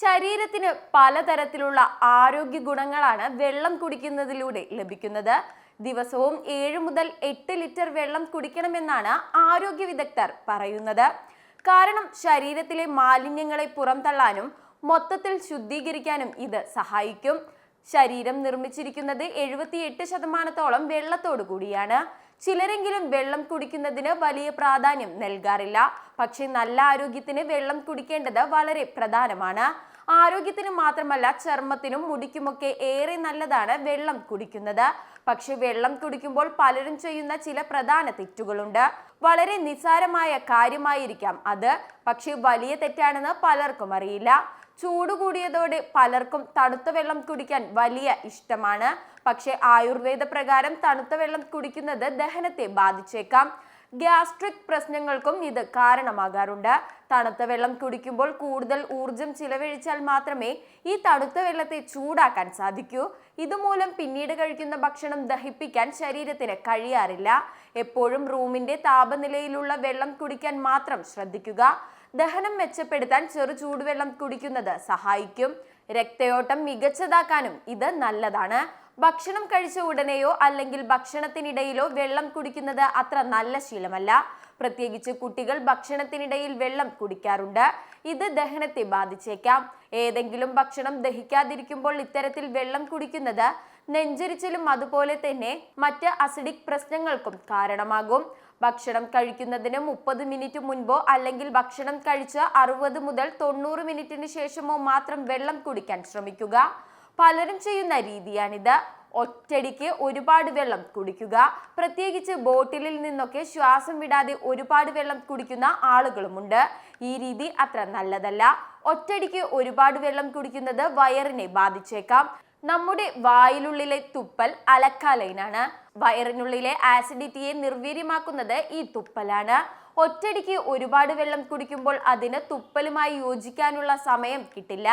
ശരീരത്തിന് പലതരത്തിലുള്ള ആരോഗ്യ ഗുണങ്ങളാണ് വെള്ളം കുടിക്കുന്നതിലൂടെ ലഭിക്കുന്നത്. ദിവസവും ഏഴ് മുതൽ എട്ട് ലിറ്റർ വെള്ളം കുടിക്കണമെന്നാണ് ആരോഗ്യ വിദഗ്ധർ പറയുന്നത്. കാരണം ശരീരത്തിലെ മാലിന്യങ്ങളെ പുറംതള്ളാനും മൊത്തത്തിൽ ശുദ്ധീകരിക്കാനും ഇത് സഹായിക്കും. ശരീരം നിർമ്മിച്ചിരിക്കുന്നത് എഴുപത്തിയെട്ട് ശതമാനത്തോളം വെള്ളത്തോടു കൂടിയാണ്. ചിലരെങ്കിലും വെള്ളം കുടിക്കുന്നതിന് വലിയ പ്രാധാന്യം നൽകാറില്ല. പക്ഷേ നല്ല ആരോഗ്യത്തിന് വെള്ളം കുടിക്കേണ്ടത് വളരെ പ്രധാനമാണ്. ആരോഗ്യത്തിന് മാത്രമല്ല ചർമ്മത്തിനും മുടിക്കുമൊക്കെ ഏറെ നല്ലതാണ് വെള്ളം കുടിക്കുന്നത്. പക്ഷെ വെള്ളം കുടിക്കുമ്പോൾ പലരും ചെയ്യുന്ന ചില പ്രധാന തെറ്റുകളുണ്ട്. വളരെ നിസ്സാരമായ കാര്യമായിരിക്കാം അത്. പക്ഷേ വലിയ തെറ്റാണെന്ന് പലർക്കും അറിയില്ല. ചൂട് കൂടിയതോടെ പലർക്കും തണുത്ത വെള്ളം കുടിക്കാൻ വലിയ ഇഷ്ടമാണ്. പക്ഷേ ആയുർവേദ പ്രകാരം തണുത്ത വെള്ളം കുടിക്കുന്നത് ദഹനത്തെ ബാധിച്ചേക്കാം. ഗ്യാസ്ട്രിക് പ്രശ്നങ്ങൾക്കും ഇത് കാരണമാകാറുണ്ട്. തണുത്ത വെള്ളം കുടിക്കുമ്പോൾ കൂടുതൽ ഊർജം ചിലവഴിച്ചാൽ മാത്രമേ ഈ തണുത്ത വെള്ളത്തെ ചൂടാക്കാൻ സാധിക്കൂ. ഇതുമൂലം പിന്നീട് കഴിക്കുന്ന ഭക്ഷണം ദഹിപ്പിക്കാൻ ശരീരത്തിന് കഴിയാറില്ല. എപ്പോഴും റൂമിന്റെ താപനിലയിലുള്ള വെള്ളം കുടിക്കാൻ മാത്രം ശ്രദ്ധിക്കുക. ദഹനം മെച്ചപ്പെടുത്താൻ ചെറു ചൂടുവെള്ളം കുടിക്കുന്നത് സഹായിക്കും. രക്തയോട്ടം മികച്ചതാക്കാനും ഇത് നല്ലതാണ്. ഭക്ഷണം കഴിച്ച ഉടനെയോ അല്ലെങ്കിൽ ഭക്ഷണത്തിനിടയിലോ വെള്ളം കുടിക്കുന്നത് അത്ര നല്ല ശീലമല്ല. പ്രത്യേകിച്ച് കുട്ടികൾ ഭക്ഷണത്തിനിടയിൽ വെള്ളം കുടിക്കാറുണ്ട്. ഇത് ദഹനത്തെ ബാധിച്ചേക്കാം. ഏതെങ്കിലും ഭക്ഷണം ദഹിക്കാതിരിക്കുമ്പോൾ ഇത്തരത്തിൽ വെള്ളം കുടിക്കുന്നത് നെഞ്ചരിച്ചിലും അതുപോലെ തന്നെ മറ്റ് അസിഡിക് പ്രശ്നങ്ങൾക്കും കാരണമാകും. ഭക്ഷണം കഴിക്കുന്നതിന് മുപ്പത് മിനിറ്റ് മുൻപോ അല്ലെങ്കിൽ ഭക്ഷണം കഴിച്ച് അറുപത് മുതൽ തൊണ്ണൂറ് മിനിറ്റിന് ശേഷമോ മാത്രം വെള്ളം കുടിക്കാൻ ശ്രമിക്കുക. പലരും ചെയ്യുന്ന രീതിയാണിത്. ഒറ്റടിക്ക് ഒരുപാട് വെള്ളം കുടിക്കുക. പ്രത്യേകിച്ച് ബോട്ടിലിൽ നിന്നൊക്കെ ശ്വാസം വിടാതെ ഒരുപാട് വെള്ളം കുടിക്കുന്ന ആളുകളുമുണ്ട്. ഈ രീതി അത്ര നല്ലതല്ല. ഒറ്റടിക്ക് ഒരുപാട് വെള്ളം കുടിക്കുന്നത് വയറിനെ ബാധിച്ചേക്കാം. നമ്മുടെ വായിലുള്ളിലെ തുപ്പൽ അലക്കാലൈനാണ്. വയറിനുള്ളിലെ ആസിഡിറ്റിയെ നിർവീര്യമാക്കുന്നത് ഈ തുപ്പലാണ്. ഒറ്റടിക്ക് ഒരുപാട് വെള്ളം കുടിക്കുമ്പോൾ അതിന് തുപ്പലുമായി യോജിക്കാനുള്ള സമയം കിട്ടില്ല.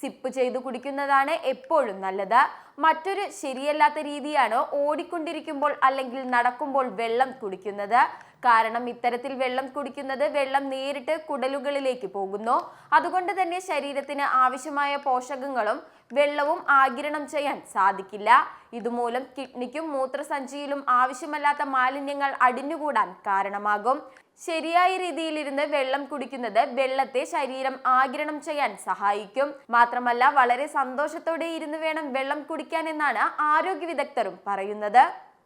സിപ്പ് ചെയ്ത് കുടിക്കുന്നതാണ് എപ്പോഴും നല്ലത്. മറ്റൊരു ശരിയല്ലാത്ത രീതിയാണ് ഓടിക്കൊണ്ടിരിക്കുമ്പോൾ അല്ലെങ്കിൽ നടക്കുമ്പോൾ വെള്ളം കുടിക്കുന്നത്? കാരണം ഇത്തരത്തിൽ വെള്ളം കുടിക്കുന്നത് വെള്ളം നേരിട്ട് കുടലുകളിലേക്ക് പോകുന്നു. അതുകൊണ്ട് തന്നെ ശരീരത്തിന് ആവശ്യമായ പോഷകങ്ങളും വെള്ളവും ആഗിരണം ചെയ്യാൻ സാധിക്കില്ല. ഇതുമൂലം കിഡ്നിക്കും മൂത്രസഞ്ചിയിലും ആവശ്യമല്ലാത്ത മാലിന്യങ്ങൾ അടിഞ്ഞുകൂടാൻ കാരണമാകും. ശരിയായ രീതിയിലിരുന്ന് വെള്ളം കുടിക്കുന്നത് വെള്ളത്തെ ശരീരം ആഗിരണം ചെയ്യാൻ സഹായിക്കും. മാത്രമല്ല വളരെ സന്തോഷത്തോടെ ഇരുന്ന് വേണം വെള്ളം കുടിക്കാൻ എന്നാണ് ആരോഗ്യ വിദഗ്ധരും പറയുന്നത്.